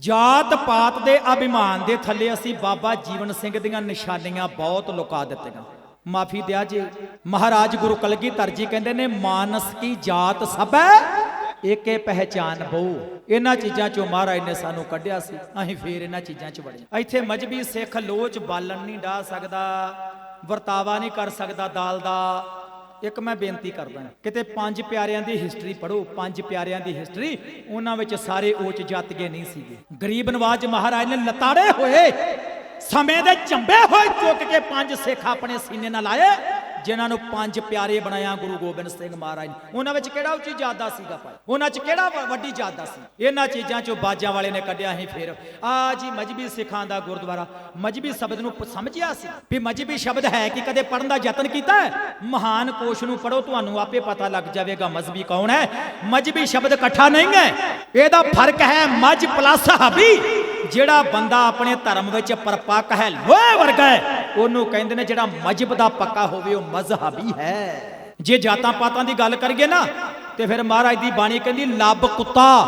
ਜਾਤ ਪਾਤ ਦੇ ਅਭਿਮਾਨ ਦੇ ਥੱਲੇ ਅਸੀਂ ਬਾਬਾ ਜੀਵਨ ਸਿੰਘ ਦੀਆਂ ਨਿਸ਼ਾਨੀਆਂ ਬਹੁਤ ਲੁਕਾ ਦਿੱਤੀਆਂ। ਮਾਫੀ ਦਿਆ ਜੀ। ਮਹਾਰਾਜ ਗੁਰੂ ਕਲਗੀਧਰ ਜੀ ਕਹਿੰਦੇ ਨੇ, ਮਾਨਸ ਕੀ ਜਾਤ ਸਭੈ, ਏਕੇ ਪਹਿਚਾਨ ਬਹੁ। ਇਹਨਾਂ ਚੀਜ਼ਾਂ ਚੋਂ ਮਹਾਰਾਜ ਨੇ ਸਾਨੂੰ ਕੱਢਿਆ ਸੀ। ਅਸੀਂ ਫੇਰ ਇਹਨਾਂ ਚੀਜ਼ਾਂ 'ਚ ਵੜੇ ਇੱਥੇ ਮਜਬੀ ਸਿੱਖ ਲੋਚ ਬਾਲਣ ਨਹੀਂ ਡਾ ਸਕਦਾ, ਵਰਤਾਵਾ ਨਹੀਂ ਕਰ ਸਕਦਾ ਦਾਲ ਦਾ। ਇੱਕ ਮੈਂ ਬੇਨਤੀ ਕਰਦਾ ਕਿਤੇ ਪੰਜ ਪਿਆਰਿਆਂ ਦੀ ਹਿਸਟਰੀ ਪੜੋ ਪੰਜ ਪਿਆਰਿਆਂ ਦੀ ਹਿਸਟਰੀ ਉਹਨਾਂ ਵਿੱਚ ਸਾਰੇ ਉੱਚ ਜਾਤੀਏ ਨਹੀਂ ਸੀਗੇ। ਗਰੀਬ ਨਵਾਜ ਮਹਾਰਾਜ ਨੇ ਲਤਾੜੇ ਹੋਏ, ਸਮੇਂ ਦੇ ਚੰਬੇ ਹੋਏ ਚੁੱਕ ਕੇ ਪੰਜ ਸਿੱਖ ਆਪਣੇ ਸੀਨੇ ਨਾਲ ਆਏ। ਜਿਨ੍ਹਾਂ ਨੂੰ ਪੰਜ ਪਿਆਰੇ ਬਣਾਇਆ ਗੁਰੂ ਗੋਬਿੰਦ ਸਿੰਘ ਮਹਾਰਾਜ ਨੇ। ਉਹਨਾਂ ਵਿੱਚ ਕਿਹੜਾ ਉੱਚੀ ਜਾਤ ਸੀਗਾ ਭਾਈ? ਉਹਨਾਂ 'ਚ ਕਿਹੜਾ ਵ- ਵੱਡੀ ਜਾਤ ਸੀ? ਇਹਨਾਂ ਚੀਜ਼ਾਂ 'ਚੋਂ ਬਾਜਾਂ ਵਾਲੇ ਨੇ ਕੱਢਿਆ ਸੀ ਫਿਰ। ਆ ਜੀ ਮਜਬੀ ਸਿੱਖਾਂ ਦਾ ਗੁਰਦੁਆਰਾ। ਮਜਬੀ ਸ਼ਬਦ ਨੂੰ ਪ- ਸਮਝਿਆ ਸੀ? ਵੀ ਮਜਬੀ ਸ਼ਬਦ ਹੈ ਕਿ ਕਦੇ ਪੜਨ ਦਾ ਯਤਨ ਕੀਤਾ ਹੈ? ਮਹਾਨ ਕੋਸ਼ ਨੂੰ ਪੜੋ ਤੁਹਾਨੂੰ ਆਪੇ ਪਤਾ ਲੱਗ ਜਾਵੇਗਾ ਮਜ਼ਬੀ ਕੌਣ ਹੈ। ਮਜਬੀ ਸ਼ਬਦ ਇਕੱਠਾ ਨਹੀਂ ਹੈ। ਇਹਦਾ ਫ਼ਰਕ ਹੈ ਮਜ ਪਲੱਸ ਹਬੀ। ਜਿਹੜਾ ਬੰਦਾ ਆਪਣੇ ਧਰਮ ਵਿੱਚ ਪਰਪੱਕ ਹੈ, ਲੋਹੇ ਵਰਗਾ ਹੈ। ਉਹਨੂੰ ਕਹਿੰਦੇ ਨੇ ਜਿਹੜਾ ਮਜਬ ਦਾ ਪੱਕਾ ਹੋਵੇ, ਉਹ ਮਜ਼ਹਬੀ ਹੈ। ਜੇ ਜਾਤਾਂ ਪਾਤਾਂ ਦੀ ਗੱਲ ਕਰੀਏ ਨਾ, ਤੇ ਫਿਰ ਮਹਾਰਾਜ ਦੀ ਬਾਣੀ ਕਹਿੰਦੀ, ਲੱਭ ਕੁੱਤਾ।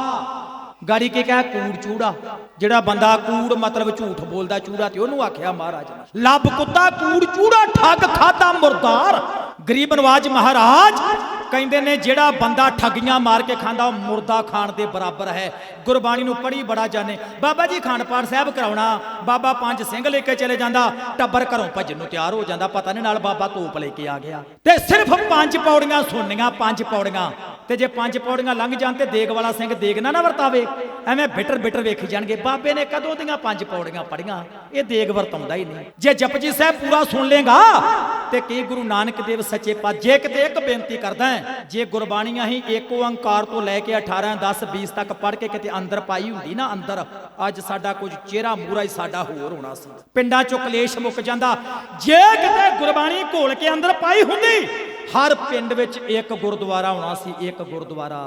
ਗਾੜੀ ਕੀ ਕਹੇ? ਕੂੜ ਚੂੜਾ। ਜਿਹੜਾ ਬੰਦਾ ਕੂੜ ਮਤਲਬ ਝੂਠ ਬੋਲਦਾ, ਚੂੜਾ, ਤੇ ਉਹਨੂੰ ਆਖਿਆ ਮਹਾਰਾਜ ਨੇ, ਲੱਭ ਕੁੱਤਾ, ਕੂੜ ਚੂੜਾ, ਠੱਗ ਖਾਦਾ ਮੁਰਦਾਰ। ਗਰੀਬ ਨਵਾਜ ਮਹਾਰਾਜ ਕਹਿੰਦੇ ਨੇ, ਜਿਹੜਾ ਬੰਦਾ ਠੱਗੀਆਂ ਮਾਰ ਕੇ ਖਾਂਦਾ, ਉਹ ਮੁਰਦਾ ਖਾਣ ਦੇ ਬਰਾਬਰ ਹੈ। ਗੁਰਬਾਣੀ ਨੂੰ ਪੜ੍ਹੀ ਬੜਾ ਜਾਣੇ। ਬਾਬਾ ਜੀ ਖਾਨ ਪਾਠ ਸਾਹਿਬ ਕਰਾਉਣਾ, ਬਾਬਾ ਪੰਜ ਸਿੰਘ ਲੈ ਕੇ ਚਲੇ ਜਾਂਦਾ, ਟੱਬਰ ਘਰੋਂ ਭੱਜਣ ਨੂੰ ਤਿਆਰ ਹੋ ਜਾਂਦਾ, ਪਤਾ ਨਹੀਂ ਨਾਲ ਬਾਬਾ ਧੂਪ ਲੈ ਕੇ ਆ ਗਿਆ। ਤੇ ਸਿਰਫ ਪੰਜ ਪੌੜੀਆਂ ਸੁਣਨੀਆਂ, ਪੰਜ ਪੌੜੀਆਂ। ਤੇ ਜੇ ਪੰਜ ਪੌੜੀਆਂ ਲੰਘ ਜਾਣ ਤੇ ਦੇਗ ਵਾਲਾ ਸਿੰਘ ਦੇਗ ਨਾ ਨਾ ਵਰਤਾਵੇ, ਐਵੇਂ ਬਿਟਰ ਬਿਟਰ ਵੇਖੀ ਜਾਣਗੇ, ਬਾਬੇ ਨੇ ਕਦੋਂ ਦੀਆਂ ਪੰਜ ਪੌੜੀਆਂ ਪੜੀਆਂ ਇਹ ਦੇਗ ਵਰਤਾਉਂਦਾ ਹੀ ਨਹੀਂ। ਜੇ ਜਪਜੀ ਸਾਹਿਬ ਪੂਰਾ ਸੁਣ ਲੇਗਾ ਤੇ ਕੀ ਗੁਰੂ ਨਾਨਕ ਦੇਵ ਸੱਚੇ ਪਾਤਸ਼ਾਹ, ਜੇ ਕਿਤੇ ਇੱਕ ਬੇਨਤੀ ਕਰਦਾ ਜੇ ਗੁਰਬਾਣੀਆਂ ਹੀ ਏਕ ਓੰਕਾਰ ਤੋਂ ਲੈ ਕੇ 18 10 20 ਤੱਕ ਪੜ੍ਹ ਕੇ ਕਿਤੇ ਅੰਦਰ ਪਾਈ ਹੁੰਦੀ ਨਾ ਅੰਦਰ, ਅੱਜ ਸਾਡਾ ਕੁਝ ਚਿਹਰਾ ਮੂਰਾ ਹੀ ਸਾਡਾ ਹੋਰ ਹੋਣਾ ਸੀ। ਪਿੰਡਾਂ ਚੋਂ ਕਲੇਸ਼ ਮੁੱਕ ਜਾਂਦਾ। ਜੇ ਕਿਤੇ ਗੁਰਬਾਣੀ ਘੋਲ ਕੇ ਅੰਦਰ ਪਾਈ ਹੁੰਦੀ ਹਰ ਪਿੰਡ ਵਿੱਚ ਇੱਕ ਗੁਰਦੁਆਰਾ ਹੋਣਾ ਸੀ ਇੱਕ ਗੁਰਦੁਆਰਾ।